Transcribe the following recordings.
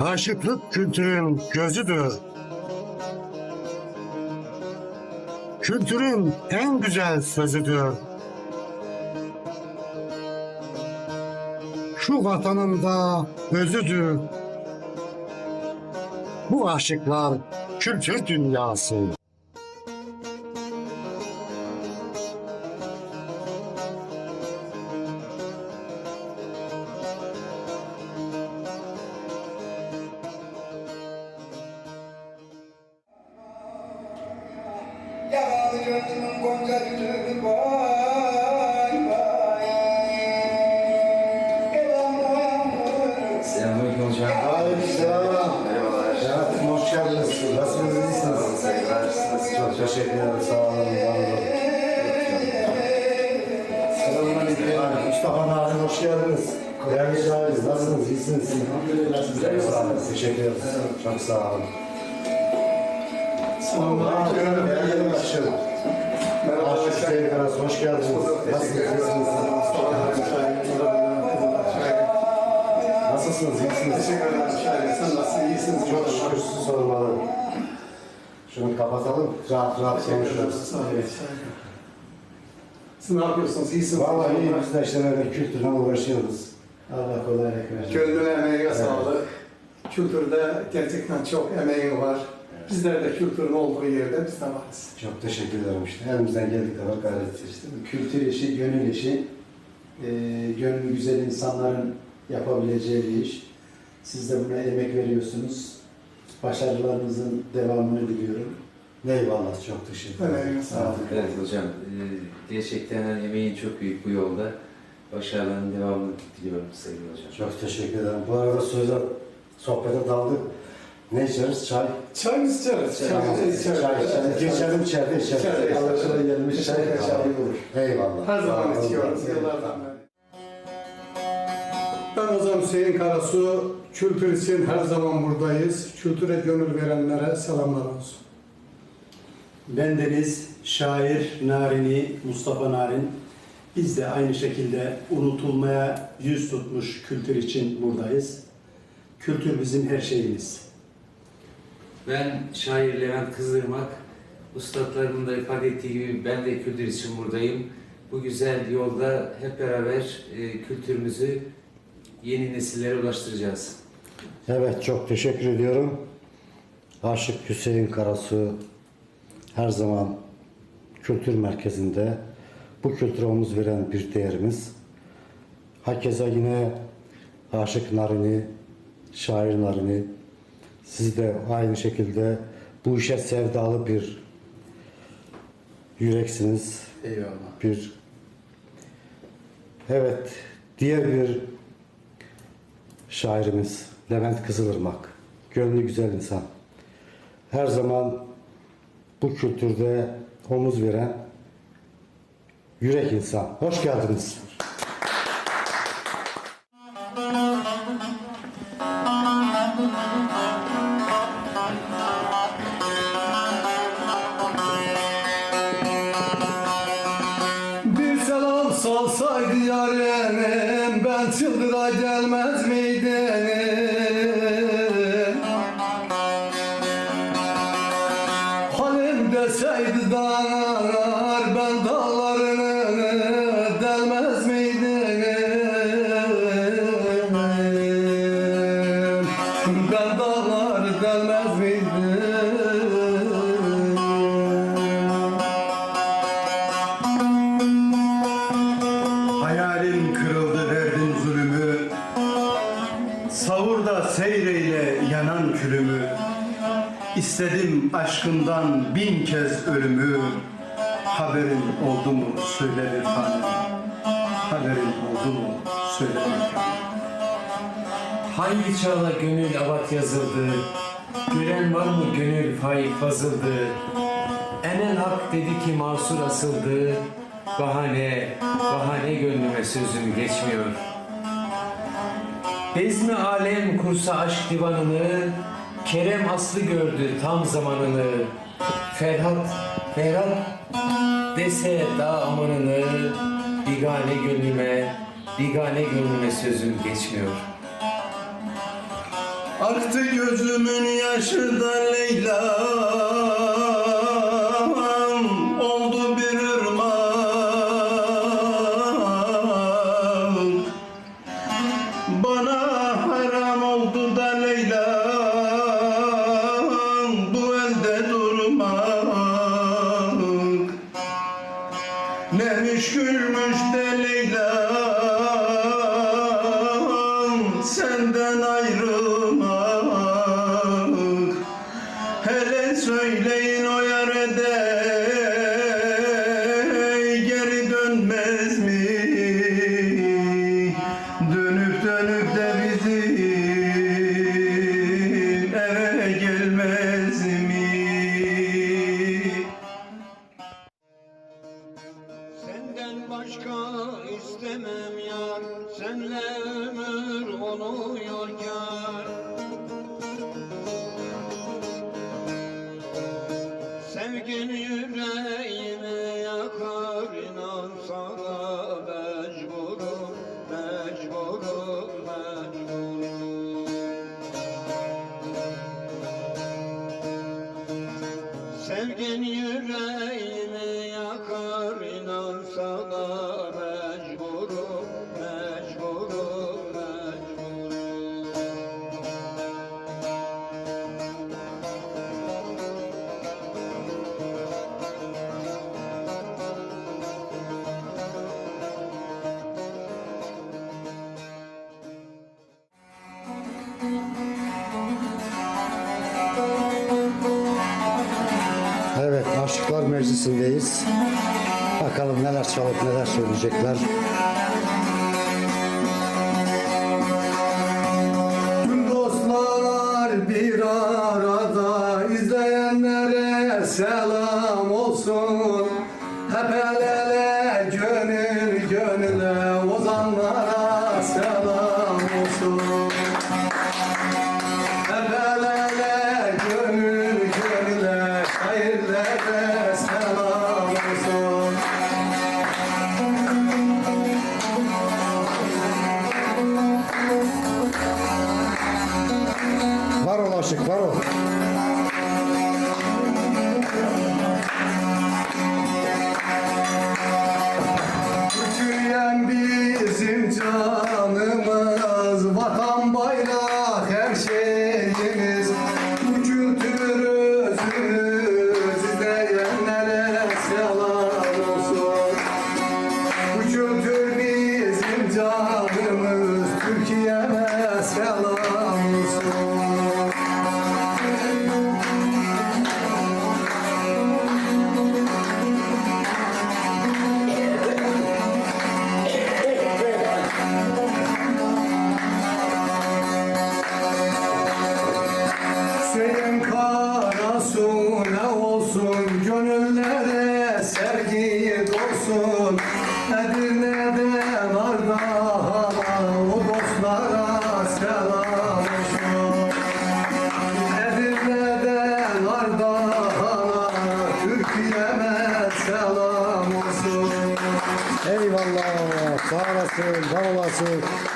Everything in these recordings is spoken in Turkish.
Aşıklık kültürün gözüdür. Kültürün en güzel sözüdür. Şu vatanın da özüdür. Bu aşıklar kültür dünyası. Gönlümün gonca gülü Selamünaleyküm hocam. Aleykümselam. Merhabalar. Hayatım hoş geldiniz. Nasılsınız? iyisiniz? Saygılar. Nasılsınız? Çok teşekkür ederim. Sağ olun. Var olun. Selamünaleyküm. Mustafa Narin hoş geldiniz. Değerli Cahiliz. Nasılsınız? İyisiniz? Elhamdülillah. Sizler sağ olun. Teşekkür ederim. Çok sağ olun. Selamünaleyküm. Değerli başkanım. Merhaba. Hüseyin Karas. Hoş geldiniz. Nasılsınız? Nasılsınız? İyisiniz? Teşekkür ederim Şahin. Sen nasılsın? İyisiniz. Çok şükür sormalı. Şunu kapatalım, rahat rahat konuşuruz. Siz ne yapıyorsunuz? İyisiniz. Vallahi iyi, biz de işte böyle kültürle uğraşıyoruz. Allah kolaylık versin. Gönlüne emeğine sağlık. Kültürde gerçekten çok emeğin var. Bizler de kültürün olduğu yerde biz de varız. Çok teşekkür ederim işte. Elimizden geldiği kadar gayret bu kültür işi, gönül işi, e, gönlü güzel insanların yapabileceği bir iş. Siz de buna emek veriyorsunuz. Başarılarınızın devamını diliyorum. Eyvallah, çok teşekkür ederim. Emeğine sağlık. Evet hocam. e, Gerçekten hani emeğin çok büyük bu yolda. Başarıların devamını diliyorum sevgili hocam. Çok teşekkür ederim. Bu arada söze, sohbete daldık. Ne içeriz? Çay. Çay mı içeriz? Çay, Tamam. içeriz. Çay, çay. Geçelim içeride içeriz. İçeride. Alışıla gelmiş çay çay olur. Eyvallah. Her zaman içiyoruz yıllardan beri. Ben Ozan Hüseyin Karasu. Kültür için her zaman buradayız. Kültüre gönül verenlere selamlar olsun. Bendeniz şair Narini, Mustafa Narin. Biz de aynı şekilde unutulmaya yüz tutmuş kültür için buradayız. Kültür bizim her şeyimiz. Ben şair Levent Kızdırmak. Ustalarımın da ifade ettiği gibi ben de kültür için buradayım. Bu güzel yolda hep beraber e, kültürümüzü yeni nesillere ulaştıracağız. Evet çok teşekkür ediyorum. Aşık Hüseyin Karasu her zaman kültür merkezinde bu kültüre omuz veren bir değerimiz. Hakeza yine Aşık Narini, Şair Narini siz de aynı şekilde bu işe sevdalı bir yüreksiniz. Eyvallah. Bir evet diğer bir şairimiz Levent Kızılırmak. Gönlü güzel insan. Her zaman bu kültürde omuz veren yürek insan. Hoş geldiniz. Halim deseydi dağlar Ben dağlarını delmez miydim? Ben dağları delmez miydim? Hayalim kırıldı verdim zulümü. Savurda seyreyle yanan külümü İstedim aşkından bin kez ölümü Haberin oldu mu söyle bir tanem Haberin oldu mu söyle bir tanem Hangi çağla gönül avat yazıldı? Gören var mı gönül faik fazıldı? Enel hak dedi ki masur asıldı. Bahane, bahane gönlüme sözüm geçmiyor. Bezmi alem kursa aşk divanını, Kerem Aslı gördü tam zamanını. Ferhat, Ferhat dese daha amanını. Bigane gönlüme, bigane gönlüme sözüm geçmiyor. Aktı gözümün yaşı da Leyla başka istemem yar. Senle ömür oluyor kar Sevgin yüreğimi yakar inan sana mecburum Mecburum, mecburum. Sevgin yüreğimi Meclisi'ndeyiz. Bakalım neler çalıp neler söyleyecekler. Tüm dostlar bir arada izleyenlere selam olsun. se claro,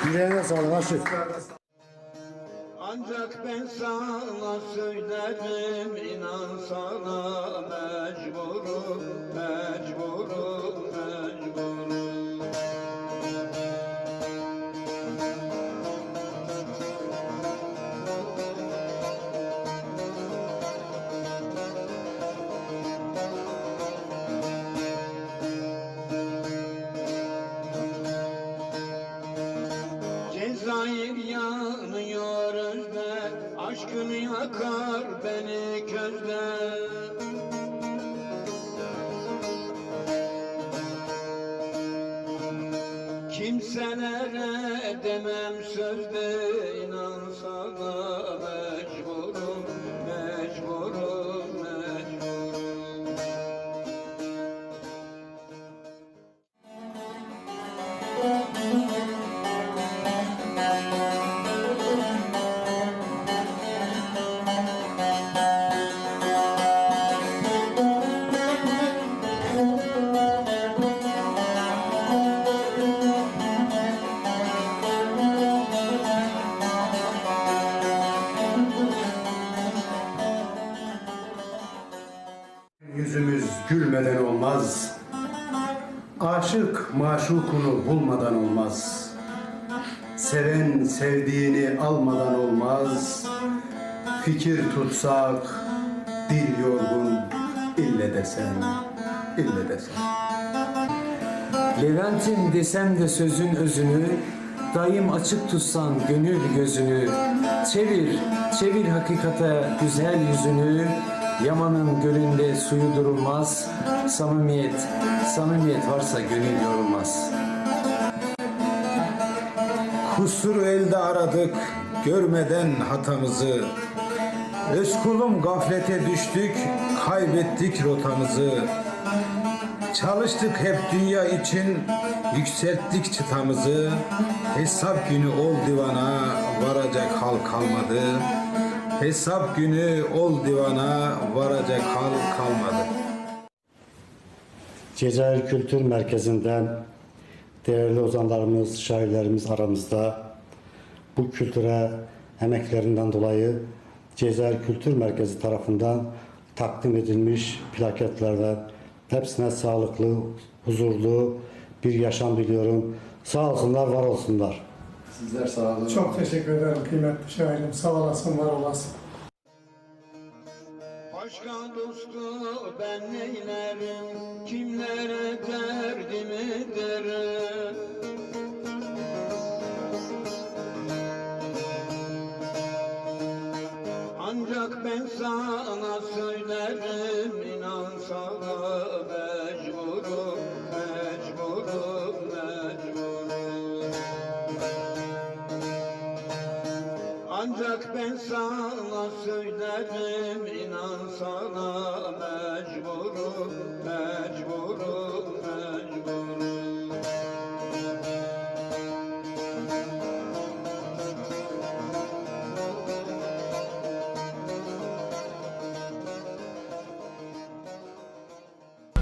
Yüreğine sağlık Aşık. Ancak ben sana söyledim inan sana mecburum mecburum olmaz. Aşık maşukunu bulmadan olmaz. Seven sevdiğini almadan olmaz. Fikir tutsak, dil yorgun, ille desen, ille desen. Levent'im desem de sözün özünü, Dayım açık tutsan gönül gözünü, Çevir, çevir hakikate güzel yüzünü, Yamanın gölünde suyu durulmaz, Samimiyet, samimiyet varsa gönül yorulmaz. Kusur elde aradık, görmeden hatamızı. Öz kulum gaflete düştük, kaybettik rotamızı. Çalıştık hep dünya için, yükselttik çıtamızı. Hesap günü ol divana, varacak hal kalmadı. Hesap günü ol divana, varacak hal kalmadı. Cezayir Kültür Merkezi'nden değerli ozanlarımız, şairlerimiz aramızda bu kültüre emeklerinden dolayı Cezayir Kültür Merkezi tarafından takdim edilmiş plaketlerden hepsine sağlıklı, huzurlu bir yaşam diliyorum. Sağ olsunlar, var olsunlar. Sizler sağ olun. Çok teşekkür ederim kıymetli şairim. Sağ olasın, var olasın. Başka dostu ben neylerim, kimlere derdim ederim. Ancak ben sana söylerim, inan sana Ancak ben sana söylerim inan sana mecburum mecburum mecburum.